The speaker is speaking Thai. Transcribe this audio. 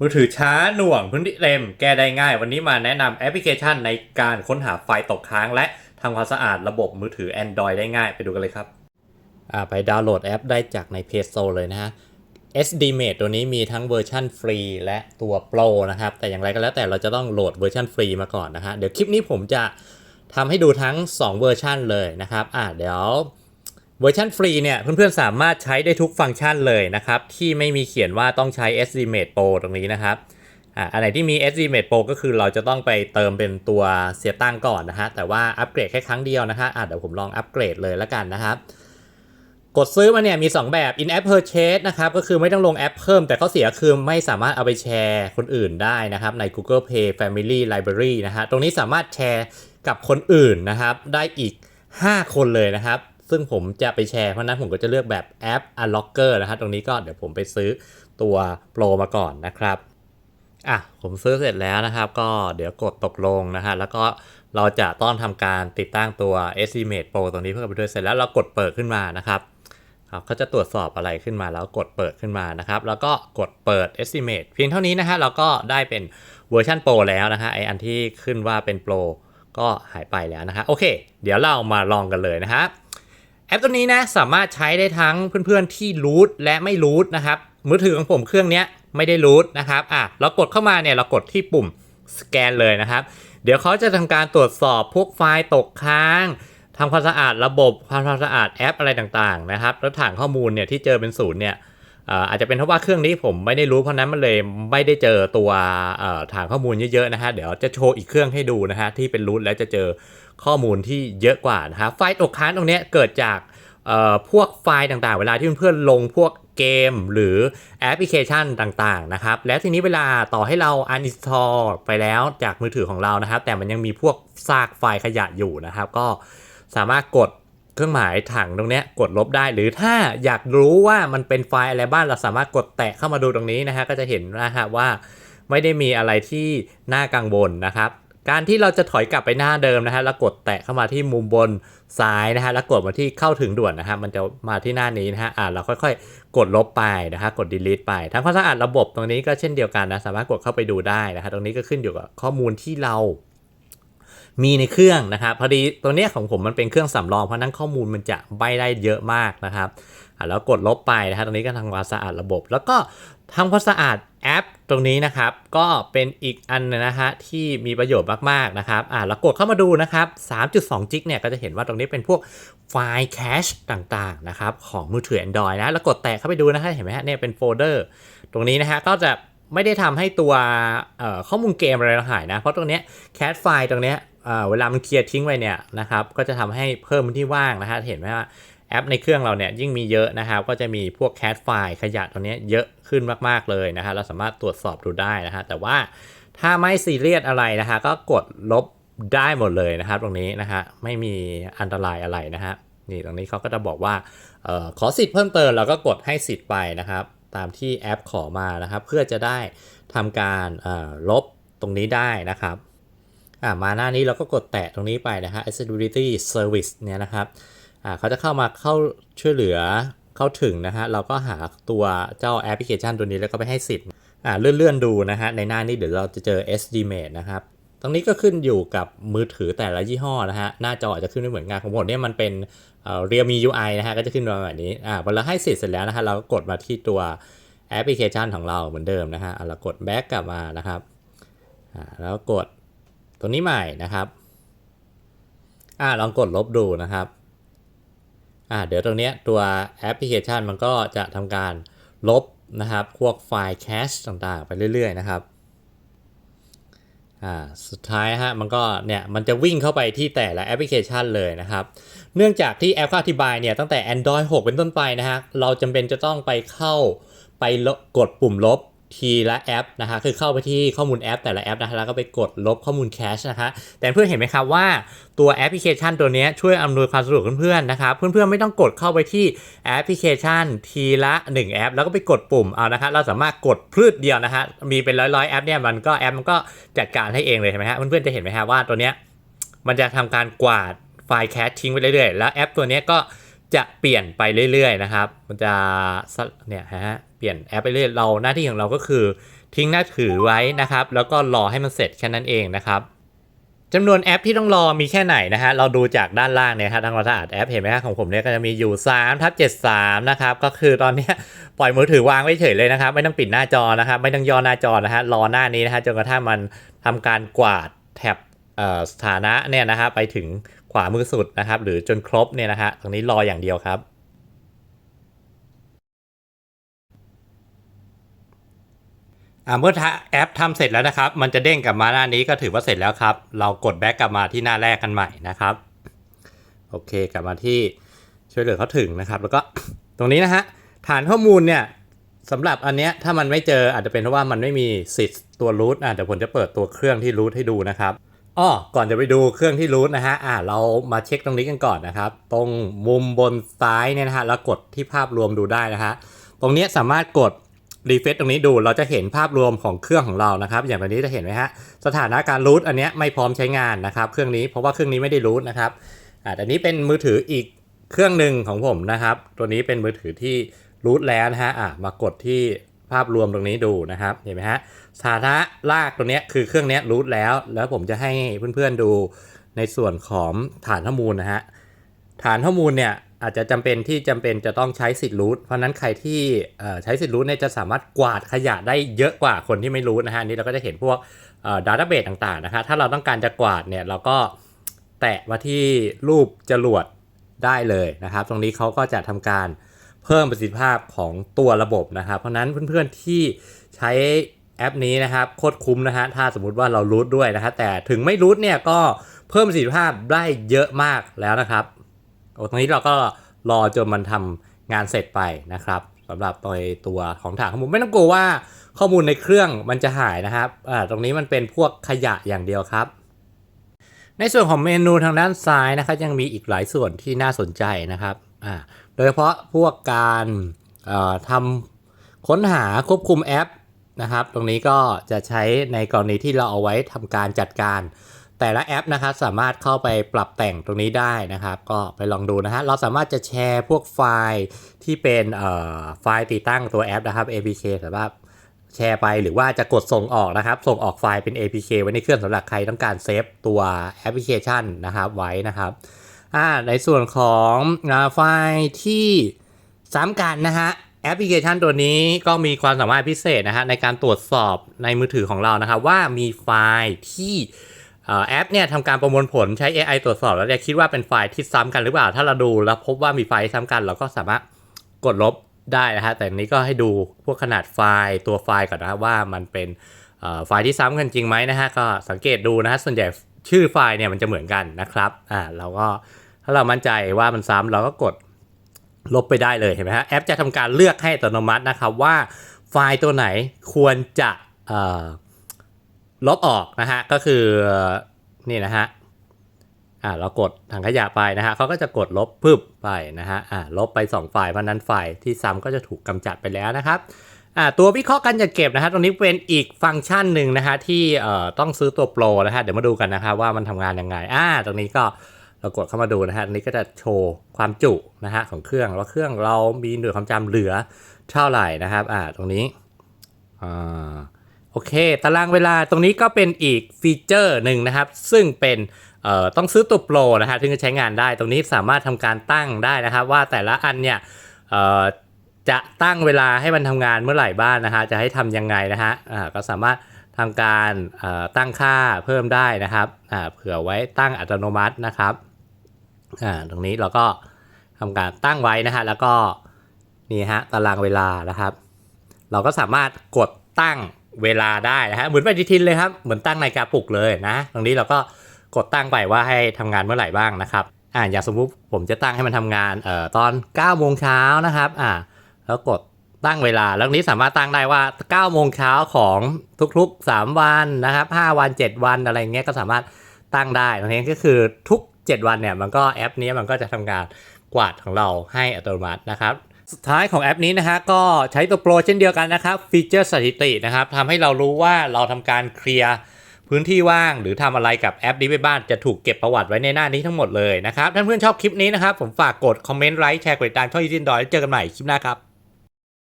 มือถือช้าหน่วงพื้นที่เต็มแก้ได้ง่าย วันนี้มาแนะนำแอปพลิเคชันในการค้นหาไฟล์ตกค้างและทำความสะอาดระบบมือถือ Android ได้ง่ายไปดูกันเลยครับไปดาวน์โหลดแอปได้จากใน Play Store เลยนะฮะ SDMate ตัวนี้มีทั้งเวอร์ชันฟรีและตัว Pro นะครับ แต่อย่างไรก็แล้วแต่เราจะต้องโหลดเวอร์ชันฟรีมาก่อนนะฮะเดี๋ยวคลิปนี้ผมจะทำให้ดูทั้ง 2 เวอร์ชันเลยนะครับอ่าเดี๋ยว วอร์ชันฟรีเนี่ยเพื่อนๆสามารถใช้ได้ทุกฟังก์ชันเลยนะครับ ที่ไม่มีเขียนว่าต้องใช้ Estimate Pro ตรงนี้นะครับอ่าอันไหนที่มี Estimate Pro ก็คือเราจะต้องไปเติมเป็นตัวเสียตังก่อนนะฮะ แต่ว่าอัปเกรดแค่ครั้งเดียวนะฮะอ่าเดี๋ยวผมลองอัปเกรดเลยแล้วกันนะครับ กดซื้อมาเนี่ยมี 2 แบบ in app purchase นะครับ ก็คือไม่ต้องลงแอปเพิ่ม แต่ข้อเสียคือไม่สามารถเอาไปแชร์คนอื่นได้นะครับ ใน Google Play Family Library นะฮะ ตรงนี้สามารถแชร์กับคนอื่นนะครับ ได้อีก 5 คนเลยนะครับ ซึ่งผมจะไปแชร์เพราะนั้นผมก็จะเลือกแบบแอป Unlocker นะฮะตรงนี้ก็เดี๋ยวผมไปซื้อตัวโปรมาก่อนนะครับอะผมซื้อเสร็จแล้วนะครับ ก็เดี๋ยวกดตกลงนะฮะแล้วก็เราจะต้องทำการติดตั้งตัว Estimate Pro ตรงนี้เพื่อไปด้วยเสร็จแล้วเรากดเปิดขึ้นมานะครับเขาจะตรวจสอบอะไรขึ้นมาแล้วกดเปิดขึ้นมานะครับ แล้วก็กดเปิด estimate เพียงเท่านี้นะฮะเราก็ได้เป็นเวอร์ชันโปรแล้วนะฮะไออันที่ขึ้นว่าเป็นโปรก็หายไปแล้วนะฮะโอเค เดี๋ยวเรามาลองกันเลยนะฮะ แอปตัวนี้นะสามารถใช้ได้ทั้งเพื่อนๆที่รูทและไม่รูทนะครับมือถือของผมเครื่องนี้ไม่ได้รูทนะครับอะเรากดเข้ามาเนี่ยเรากดที่ปุ่มสแกนเลยนะครับ เดี๋ยวเขาจะทำการตรวจสอบพวกไฟล์ตกค้างทำความสะอาดระบบความสะอาดแอปอะไรต่างๆนะครับแล้วฐานข้อมูลเนี่ยที่เจอเป็นศูนย์เนี่ยเอ่อาจจะเป็นเพราะว่าเครื่องนี้ผมไม่ได้รู้เพราะนั้นมันเลยไม่ได้เจอตัวฐานข้อมูลเยอะๆนะฮะเดี๋ยวจะโชว์อีกเครื่องให้ดูนะฮะที่เป็นรูทแล้วจะเจอ ข้อมูลที่เยอะกว่านะฮะไฟล์ตกค้างตรงนี้เกิดจากพวกไฟล์ต่างๆ เวลาที่เพื่อนๆลงพวกเกมหรือแอปพลิเคชันต่างๆนะครับ แล้วทีนี้เวลาต่อให้เรา uninstall ไปแล้วจากมือถือของเรานะครับ แต่มันยังมีพวกซากไฟล์ขยะอยู่นะครับ ก็สามารถกดเครื่องหมายถังตรงนี้กดลบได้ หรือถ้าอยากรู้ว่ามันเป็นไฟล์อะไรบ้างเราสามารถกดแตะเข้ามาดูตรงนี้นะฮะก็จะเห็นนะฮะว่าไม่ได้มีอะไรที่น่ากังวลนะครับ การที่เราจะถอยกลับไปหน้าเดิมนะฮะแล้วกดแตะเข้ามาที่มุมบนซ้ายนะฮะแล้วกดมาที่เข้าถึงด่วนนะฮะมันจะมาที่หน้านี้นะฮะอ่าเราค่อยๆ กดลบไปนะฮะกด delete ไปทั้งความสะอาดระบบตรงนี้ก็เช่นเดียวกันนะสามารถกดเข้าไปดูได้นะฮะตรงนี้ก็ขึ้นอยู่กับข้อมูลที่เรา มีในเครื่องนะครับพอดีตัวเนี้ยของผมมันเป็นเครื่องสำรองเพราะนั้นข้อมูลมันจะใบได้เยอะมากนะครับอะแล้วกดลบไปนะฮะตรงนี้ก็ทำความสะอาดระบบ แล้วก็ทำความสะอาดแอปตรงนี้นะครับ ก็เป็นอีกอันนะฮะที่มีประโยชน์มากๆนะครับอะแล้วกดเข้ามาดูนะครับ 3.2จิกเนี่ยก็จะเห็นว่าตรงนี้เป็นพวกไฟล์แคชต่างๆนะครับของมือถือ Android นะ แล้วกดแตะเข้าไปดูนะฮะเห็นไหมฮะเนี่ยเป็นโฟลเดอร์ ตรงนี้นะฮะก็จะไม่ได้ทำให้ตัวข้อมูลเกมอะไรหายนะ เพราะตรงเนี้ยแคชไฟล์ตรงเนี้ย เวลามันเคลียร์ทิ้งไปเนี่ยนะครับก็จะทำให้เพิ่มพื้นที่ว่างนะฮะเห็นไหมว่าแอปในเครื่องเราเนี่ยยิ่งมีเยอะนะครับ ก็จะมีพวกแคชไฟล์ขยะตรงเนี้เยอะขึ้นมากๆเลยนะฮะเราสามารถตรวจสอบดูได้นะฮะแต่ว่าถ้าไม่ซีเรียสอะไรนะฮะก็กดลบได้หมดเลยนะครับ ตรงนี้นะฮะไม่มีอันตรายอะไรนะฮะนี่ตรงนี้เขาก็จะบอกว่าออขอสิทธิ์เพิ่มเติมเราก็กดให้สิทธิ์ไปนะครับ ตามที่แอปขอมานะครับ เพื่อจะได้ทำการออลบตรงนี้ได้นะครับ อ่ามาหน้านี้เราก็กดแตะตรงนี้ไปนะฮะ accessibility service เนี่ยนะครับอ่าเขาจะเข้ามาเข้าช่วยเหลือเข้าถึงนะฮะเราก็หาตัวเจ้าแอปพลิเคชันตัวนี้แล้วก็ไปให้สิทธิ์อ่าเลื่อนๆดูนะฮะในหน้านี้เดี๋ยวเราจะเจอ estimate นะครับตรงนี้ก็ขึ้นอยู่กับมือถือแต่ละยี่ห้อนะฮะหน้าจออาจจะขึ้นไม่เหมือนกันของผมเนี่ยมันเป็นเรียลมี UI นะฮะก็จะขึ้นมาแบบนี้อ่าพอเราให้สิทธิ์เสร็จแล้วนะฮะเราก็กดมาที่ตัวแอปพลิเคชันของเราเหมือนเดิมนะฮะเรากด back กลับมานะครับอ่าแล้วกด ตรงนี้ใหม่นะครับอ่าลองกดลบดูนะครับอ่าเดี๋ยวตรงนี้ตัวแอปพลิเคชันมันก็จะทำการลบนะครับพวกไฟล์แคชต่างๆ ไปเรื่อย ๆ นะครับอ่าสุดท้ายฮะมันก็เนี่ยมันจะวิ่งเข้าไปที่แต่ละแอปพลิเคชันเลยนะครับ เนื่องจากที่แอปขาอธิบายเนี่ยตั้งแต่ Android 6 เป็นต้นไปนะฮะเราจำเป็นจะต้องไปเข้าไปกดปุ่มลบ ทีละแอปนะฮะคือเข้าไปที่ข้อมูลแอปแต่ละแอปนะฮะแล้วก็ไปกดลบข้อมูลแคชนะฮะแต่เพื่อนเห็นไหมครับว่าตัวแอปพลิเคชันตัวนี้ช่วยอำนวยความสะดวกเพื่อนๆนะครับเพื่อนๆไม่ต้องกดเข้าไปที่แอปพลิเคชันทีละ 1 แอป แล้วก็ไปกดปุ่มเอานะฮะเราสามารถกดพลืดเดียวนะฮะมีเป็นร้อยๆแอปเนี่ยมันก็แอปมันก็จัดการให้เองเลยเห็นไหมฮะเพื่อนๆจะเห็นไหมฮะว่าตัวเนี้ยมันจะทำการกวาดไฟล์แคชทิ้งไปเรื่อยๆแล้วแอปตัวนี้ก็ จะเปลี่ยนไปเรื่อยๆนะครับ มันจะเนี่ยฮะเปลี่ยนแอปไปเรื่อยเราหน้าที่ของเราก็คือ ทิ้งหน้าถือไว้นะครับ แล้วก็รอให้มันเสร็จแค่นั้นเองนะครับจำนวนแอปที่ต้องรอมีแค่ไหนนะฮะ เราดูจากด้านล่างเนี่ยครับทางเราสะอาดแอปเห็นไหมครับของผมเนี่ยก็จะมีอยู่3ทับ73 นะครับ ก็คือตอนนี้ปล่อยมือถือวางไว้เฉยเลยนะครับ ไม่ต้องปิดหน้าจอนะครับ ไม่ต้องย่อหน้าจอนะฮะ รอหน้านี้นะฮะจนกระทั่งมันทำการกวาดแท็บ สถานะเนี่ยนะฮะไปถึงขวามือสุดนะครับ หรือจนครบเนี่ยนะฮะตรงนี้รออย่างเดียวครับ เมื่อแอปทำเสร็จแล้วนะครับ มันจะเด้งกลับมาหน้านี้ก็ถือว่าเสร็จแล้วครับ เรากดแบ็กกลับมาที่หน้าแรกกันใหม่นะครับ โอเคกลับมาที่ช่วยเหลือเขาถึงนะครับ แล้วก็ตรงนี้นะฮะฐานข้อมูลเนี่ยสำหรับอันเนี้ยถ้ามันไม่เจออาจจะเป็นเพราะว่ามันไม่มีสิทธิ์ตัวรูทอะเดี๋ยวผมจะเปิดตัวเครื่องที่รูทให้ดูนะครับ อ้อก่อนจะไปดูเครื่องที่รูทนะฮะอ่าเรามาเช็คตรงนี้กันก่อนนะครับ ตรงมุมบนซ้ายเนี่ยนะฮะแล้วกดที่ภาพรวมดูได้นะฮะตรงเนี้ยสามารถกดรีเฟซตรงนี้ดูเราจะเห็นภาพรวมของเครื่องของเรานะครับ อย่างตอนนี้จะเห็นไหมฮะสถานะการรูทอันเนี้ยไม่พร้อมใช้งานนะครับ เครื่องนี้เพราะว่าเครื่องนี้ไม่ได้รูทนะครับอ่าแต่นี้เป็นมือถืออีกเครื่องหนึ่งของผมนะครับ ตัวนี้เป็นมือถือที่รูทแล้วนะฮะอ่ามากดที่ ภาพรวมตรงนี้ดูนะครับเห็นไหมฮะสานะลากตัวเนี้คือเครื่องนี้รูทแล้ว แล้วผมจะให้เพื่อนๆดูในส่วนของฐานข้อมูลนะฮะฐานข้อมูลเนี่ยอาจจะจำเป็นที่จำเป็นจะต้องใช้สิทธิ์รูทเพราะนั้นใครที่ใช้สิทธิ์รูทเนี่ยจะสามารถกวาดขยะได้เยอะกว่าคนที่ไม่รู้นะฮะนี้เราก็จะเห็นพวกดัตตอร์เบสต่างๆนะคะถ้าเราต้องการจะกวาดเนี่ยเราก็แตะมาที่รูปจรวดได้เลยนะครับ ตรงนี้เขาก็จะทำการ เพิ่มประสิทธิภาพของตัวระบบนะครับ เพราะนั้นเพื่อนๆที่ใช้แอปนี้นะครับโคตรคุ้มนะฮะถ้าสมมุติว่าเรารูทด้วยนะครับแต่ถึงไม่รูทเนี่ยก็เพิ่มประสิทธิภาพได้เยอะมากแล้วนะครับโอ้ตรงนี้เราก็รอจนมันทำงานเสร็จไปนะครับสำหรับตัวตัวของฐานข้อมูลไม่ต้องกลัวว่าข้อมูลในเครื่องมันจะหายนะครับอ่าตรงนี้มันเป็นพวกขยะอย่างเดียวครับ ในส่วนของเมนูทางด้านซ้ายนะครับยังมีอีกหลายส่วนที่น่าสนใจนะครับ อ่าโดยเฉพาะพวกการทำค้นหาควบคุมแอปนะครับ ตรงนี้ก็จะใช้ในกรณีที่เราเอาไว้ทำการจัดการ แต่ละแอปนะครับสามารถเข้าไปปรับแต่งตรงนี้ได้นะครับ ก็ไปลองดูนะฮะเราสามารถจะแชร์พวกไฟล์ที่เป็นไฟล์ติดตั้งตัวแอปนะครับ APK สามารถแชร์ไปหรือว่าจะกดส่งออกนะครับ ส่งออกไฟล์เป็น APK ไว้ในเครื่องสำหรับใครต้องการเซฟตัวแอปพลิเคชันนะครับไว้นะครับ อ่าในส่วนของอไฟล์ที่ซ้ำกันนะฮะแอปพลิเคชันตัวนี้ก็มีความสามารถพิเศษนะฮะในการตรวจสอบในมือถือของเรานะครับว่ามีไฟล์ที่แอปเนี่ยทำการประมวลผลใช้ AI ตรวจสอบ แล้วเนี่ยคิดว่าเป็นไฟล์ที่ซ้ำกันหรือเปล่า ถ้าเราดูแล้วพบว่ามีไฟล์ซ้ำกัน เราก็สามารถกดลบได้นะฮะแต่อันนี้ก็ให้ดูพวกขนาดไฟล์ตัวไฟล์ก่อนนะว่ามันเป็นไฟล์ที่ซ้ำกันจริงไหมนะฮะก็สังเกตดูนะฮะส่วนใหญ่ชื่อไฟล์เนี่ยมันจะเหมือนกันนะครับอ่าเราก็ ถ้าเรามั่นใจว่ามันซ้ำเราก็กดลบไปได้เลยเห็นไหมฮะแอปจะทำการเลือกให้อัตโนมัตินะครับว่าไฟล์ตัวไหนควรจะลบออกนะฮะก็คือนี่นะฮะอ่าเรากดถังขยะไปนะฮะเขาก็จะกดลบปึ๊บไปนะฮะอ่าลบไป 2 ไฟล์เพราะฉะนั้นไฟล์ที่ซ้ำก็จะถูกกำจัดไปแล้วนะครับอ่าตัววิเคราะห์การจัดเก็บนะฮะตรงนี้เป็นอีกฟังก์ชันหนึ่งนะฮะที่เอ่อต้องซื้อตัวโปรนะฮะเดี๋ยวมาดูกันนะครับว่ามันทำงานยังไงอ่าตรงนี้ก็ เรากดเข้ามาดูนะฮะอันนี้ก็จะโชว์ความจุนะฮะของเครื่องว่าเครื่องเรามีหน่วยความจำเหลือเท่าไหร่นะครับอ่าตรงนี้อ่าโอเค ตารางเวลาตรงนี้ก็เป็นอีกฟีเจอร์หนึ่งนะครับ ซึ่งเป็นเอ่อต้องซื้อตัวโปรนะฮะถึงจะใช้งานได้ ตรงนี้สามารถทำการตั้งได้นะครับ ว่าแต่ละอันเนี่ยเอ่อจะตั้งเวลาให้มันทำงานเมื่อไหร่บ้างนะฮะจะให้ทำยังไงนะฮะอ่าก็สามารถทำการเอ่อตั้งค่าเพิ่มได้นะครับอ่าเผื่อไว้ตั้งอัตโนมัตินะครับ อ่าตรงนี้เราก็ทำการตั้งไว้นะฮะแล้วก็นี่ฮะตารางเวลานะครับ เราก็สามารถกดตั้งเวลาได้นะฮะเหมือนปฏิทินเลยครับเหมือนตั้งนาฬิกาปลุกเลยนะ ตรงนี้เราก็กดตั้งไปว่าให้ทำงานเมื่อไหร่บ้างนะครับอ่าอย่างสมมุติผมจะตั้งให้มันทำงานเอ่อตอน9โมงเช้านะครับอ่าแล้วกดตั้งเวลาแล้วนี้สามารถตั้งได้ว่า9โมงเช้าของทุกๆ 3 วันนะครับ5วัน 7 วันอะไรเงี้ยก็สามารถตั้งได้ตรงนี้ก็คือทุก 7 วันเนี่ยมันก็แอปนี้มันก็จะทำการกวาดของเราให้อัตโนมัตินะครับสุดท้ายของแอปนี้นะฮะก็ใช้ตัวโปรเช่นเดียวกันนะครับฟีเจอร์สถิตินะครับทำให้เรารู้ว่าเราทำการเคลียร์พื้นที่ว่างหรือทำอะไรกับแอปนี้ไปบ้างจะถูกเก็บประวัติไว้ในหน้านี้ทั้งหมดเลยนะครับถ้านเพื่อนชอบคลิปนี้นะครับ ผมฝากกดคอมเมนต์ไลค์แชร์กดติดตามช่องยูทินดอยแล้วเจอกันใหม่คลิปหน้าครับ